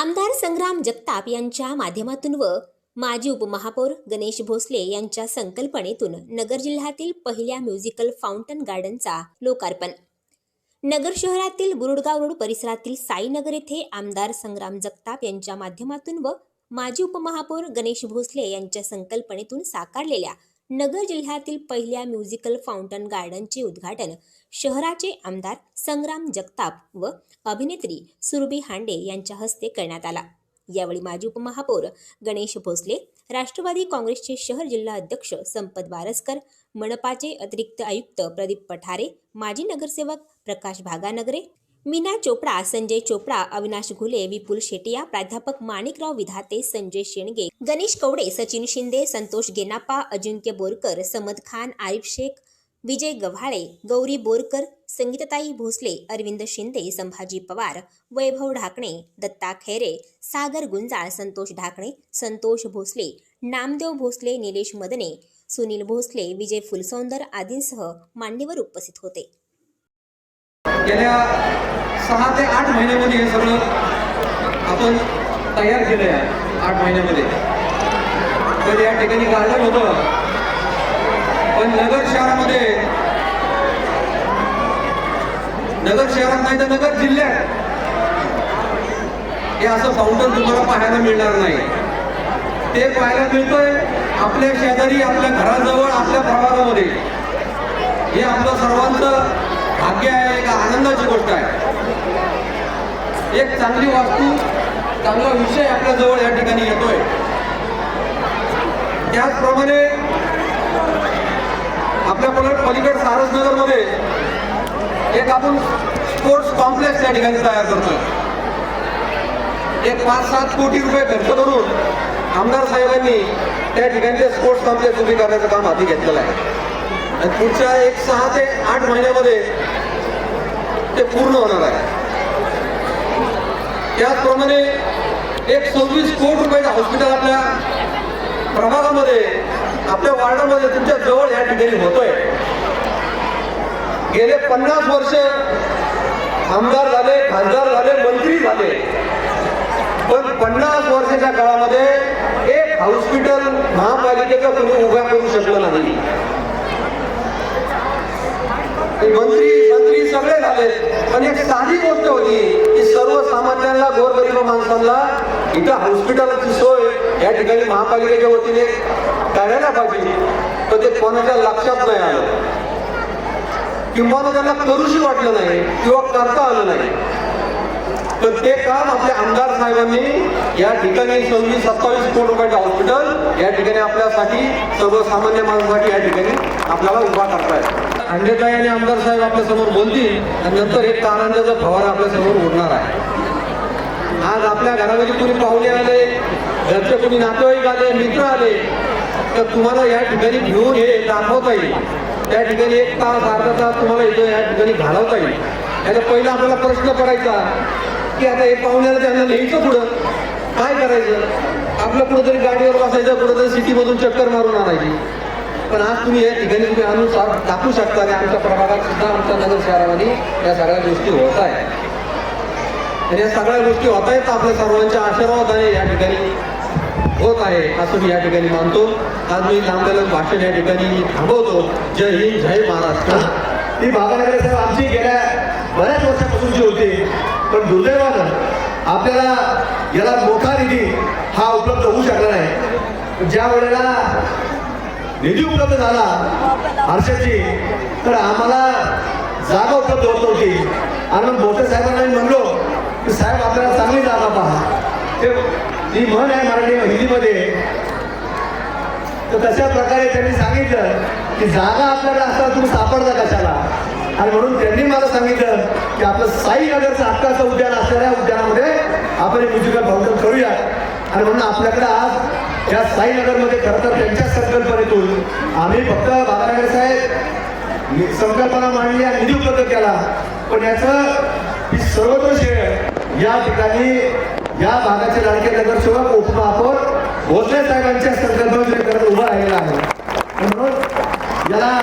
आमदार संग्राम जगताप यांच्या माध्यमातून व माजी उपमहापौर गणेश भोसले यांच्या संकल्पनेतून नगर जिल्ह्यातील पहिल्या म्युझिकल फाउंटन गार्डनचा लोकार्पण. नगर शहरातील बुरुडगाव रोड परिसरातील साईनगर येथे आमदार संग्राम जगताप यांच्या माध्यमातून व माजी उपमहापौर गणेश भोसले यांच्या संकल्पनेतून साकारलेल्या नगर जिल्ह्यातील पहिल्या म्युझिकल फाउंटन गार्डनचे उद्घाटन शहराचे आमदार संग्राम जगताप व अभिनेत्री सुरभी हांडे यांच्या हस्ते करण्यात आला. यावेळी माजी उपमहापौर गणेश भोसले राष्ट्रवादी काँग्रेसचे शहर जिल्हा अध्यक्ष संपत बारसकर मनपाचे अतिरिक्त आयुक्त प्रदीप पठारे माजी नगरसेवक प्रकाश भागानगरे मीना चोपडा संजय चोपडा अविनाश घुले विपुल शेटिया प्राध्यापक माणिकराव विधाते संजय शेणगे गणेश कवडे सचिन शिंदे संतोष गेनापा अजिंक्य बोरकर समद खान आरिफ शेख विजय गव्हाळे गौरी बोरकर संगीतताई भोसले अरविंद शिंदे संभाजी पवार वैभव ढाकणे दत्ता खैरे सागर गुंजाळ संतोष ढाकणे संतोष भोसले नामदेव भोसले निलेश मदने सुनील भोसले विजय फुलसौंदर आदींसह मान्यवर उपस्थित होते. गेल्या सहा ते आठ महिन्यामध्ये हे सगळं आपण तयार केलं आहे आठ महिन्यामध्ये. तर या ठिकाणी गार्डन होतं. पण नगर शहरामध्ये नगर शहरात नाही तर नगर जिल्ह्यात. हे असं फाउंटन तुम्हाला पाहायला मिळणार नाही. ते पाहायला मिळतंय आपल्या शेजारी आपल्या घराजवळ आपल्या प्रभागामध्ये हे आपलं सर्वांचं भाग्य आहे एक आनंदाची गोष्ट आहे. एक चांगली वास्तू चांगला विषय आपल्या जवळ या ठिकाणी येतोय. त्याचप्रमाणे आपल्या पलट पलीकड सारसनगरमध्ये एक आपण स्पोर्ट्स कॉम्प्लेक्स या ठिकाणी तयार करतोय. एक पाच सात कोटी रुपये खर्च करून आमदार साहेबांनी त्या ठिकाणी स्पोर्ट्स कॉम्प्लेक्स उभी करण्याचं काम हाती घेतलेलं आहे. आणि पुढच्या एक सहा ते आठ महिन्यामध्ये ते पूर्ण होणार आहे. त्याचप्रमाणे एक सव्वीस कोटी रुपयाचं हॉस्पिटल आपल्या प्रभागामध्ये आपल्या वार्डामध्ये तुमच्या जवळ या ठिकाणी होतोय. गेले पन्नास वर्ष आमदार झाले खासदार झाले मंत्री झाले. पण पन्नास वर्षाच्या काळामध्ये एक हॉस्पिटल महापालिकेचं कोणी उभा करू शकलं नाही. मंत्री मंत्री सगळे झाले. पण एक साधी गोष्ट होती की सर्वसामान्यांना गोरगरीब माणसांना इथं हॉस्पिटलची सोय या ठिकाणी महापालिकेच्या वतीने करायला पाहिजे. तर ते कोणाच्या लक्षात नाही आलं. किंवा त्यांना करूशी वाटलं नाही किंवा करता आलं नाही. तर ते काम आपल्या आमदार साहेबांनी या ठिकाणी सव्वीस सत्तावीस कोटी रुपयाचे हॉस्पिटल या ठिकाणी आपल्यासाठी सर्वसामान्य माणसासाठी या ठिकाणी आपल्याला उभा करतायत. अंडेताई आणि आमदार साहेब आपल्यासमोर बोलतील आणि नंतर एक कारंजाचा फवारा आपल्यासमोर उडणार आहे. आज आपल्या घरामध्ये कुणी पाहुणे आले घरचे कुणी नातेवाईक आले मित्र आले तर तुम्हाला या ठिकाणी घेऊन हे दाखवता येईल. त्या ठिकाणी एक तास अर्धा तास तुम्हाला इथं या ठिकाणी घालवता येईल. याचा पहिला आपल्याला प्रश्न करायचा की आता हे पाहुण्याला त्यांना न्यायचं पुढं काय करायचं? आपलं कुठंतरी गाडीवर बसायचं कुठंतरी सिटीमधून चक्कर मारून आणायची. पण आज तुम्ही या ठिकाणी तुम्ही आणून सा- शकता आणि आमच्या प्रभागात सुद्धा आमच्या नगर शहरामध्ये या सगळ्या गोष्टी होत आहेत. आणि या सगळ्या गोष्टी होत आहेत आपल्या सर्वांच्या आशीर्वादाने या ठिकाणी होत आहे असं मी या ठिकाणी मानतो. आज मी लांबलेलं भाषण या ठिकाणी थांबवतो. जय हिंद जय महाराष्ट्र. ती भागानगर साहेब आमची गेल्या बऱ्याच वर्षापासूनची होती पण दुर्दैवानं आपल्याला याला मोठा निधी हा उपलब्ध होऊ शकला नाही. ज्या वेळेला निधी उपलब्ध झाला. हर्षाची तर आम्हाला जागा उपलब्ध होत नव्हती. आणि मग मोठ्या साहेबांना मी म्हणलो की साहेब आपल्याला चांगली जागा पहा. ते ती म्हण आहे मराठी हिंदीमध्ये. तर तशा प्रकारे त्यांनी सांगितलं की जागा आपल्याकडे असताना तुम्ही सापडता कशाला? आणि म्हणून त्यांनी मला सांगितलं की आपलं साईनगरचं हक्काचं उद्यान असलेल्या उद्यानामध्ये आपण हे म्युझिकल फाउंटन करूया. आणि म्हणून आपल्याकडे आज या साईनगरमध्ये खरं तर त्यांच्या संकल्पनेतून आम्ही फक्त बाबानगर साहेब संकल्पना मांडली आणि निधी उपलब्ध केला. पण याचं ही सर्वत्र श्रेय या ठिकाणी या भागाचे लाडके नगरसेवक उपमहापौर भोसले साहेबांच्या संकल्पनेकडे उभं उभा राहिलेला आहे. म्हणून याला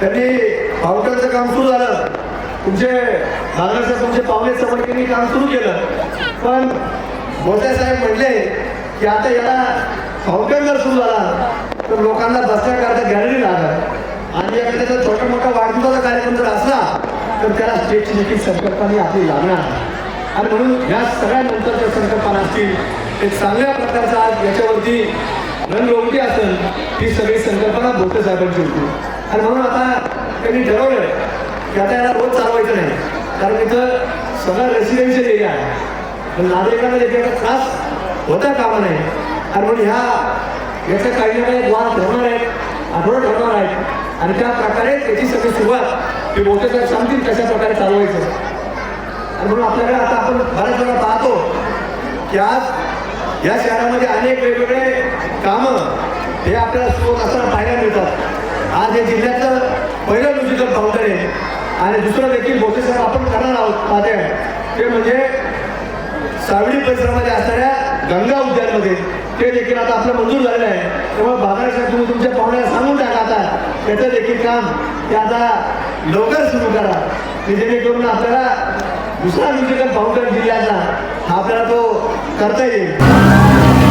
त्यांनी फाउंटनचं काम सुरू झालं. तुमचे मार्गदर्शक तुमचे पाहुणे समर्थकांनी काम सुरू केलं. पण मोठे साहेब म्हटले की आता याला फाउंटन जर सुरू झाला. तर लोकांना बसण्याकरता गॅलरी लागत आणि एखाद्या जर छोटा मोठा वाढदिवसाचा कार्यक्रम जर असला तर त्याला स्टेजची देखील संकल्पना आपली लागणार. आणि म्हणून ह्या सगळ्या नंतरच्या संकल्पना असतील एक चांगल्या प्रकारचा आज याच्यावरती रणलोटी असेल ही सगळी संकल्पना भोटे साहेबांची होती. आणि म्हणून आता त्यांनी ठरवलं की आता याला रोज चालवायचं नाही. कारण इथं सगळा रेसिडेन्शियल एरिया आहे. नागरिकांना एका त्रास होता कामा नये. आणि म्हणून ह्या याच्या काही ना काही वाद ठरणार आहेत आठवडा ठरवणार आहेत. आणि त्या प्रकारे त्याची सगळी सुरुवात ते मोठे साहेब सांगतील कशा प्रकारे चालवायचं. आणि म्हणून आपल्याकडे आता आपण बऱ्याच वेळा पाहतो की आज या शहरामध्ये अनेक वेगवेगळे कामं हे आपल्याला सुरू असताना पाहायला मिळतात. आज हे जिल्ह्याचं पहिलं म्युझिकल फाउंडर आहे. आणि दुसरं देखील मोठे साहेब आपण करणार आहोत पाहते ते म्हणजे सावळी परिसरामध्ये असणाऱ्या गंगा उद्यानमध्ये ते देखील आता आपलं मंजूर झालेलं आहे. त्यामुळे बाजारासाठी तुम्ही तुमच्या पाहुण्याला सांगून टाका आता. त्याचं देखील काम ते आता लवकर सुरू करा. की जेणेकरून आपल्याला दुसरा म्युझिकल फाउंडर जिल्ह्याचा हा आपल्याला तो करता येईल.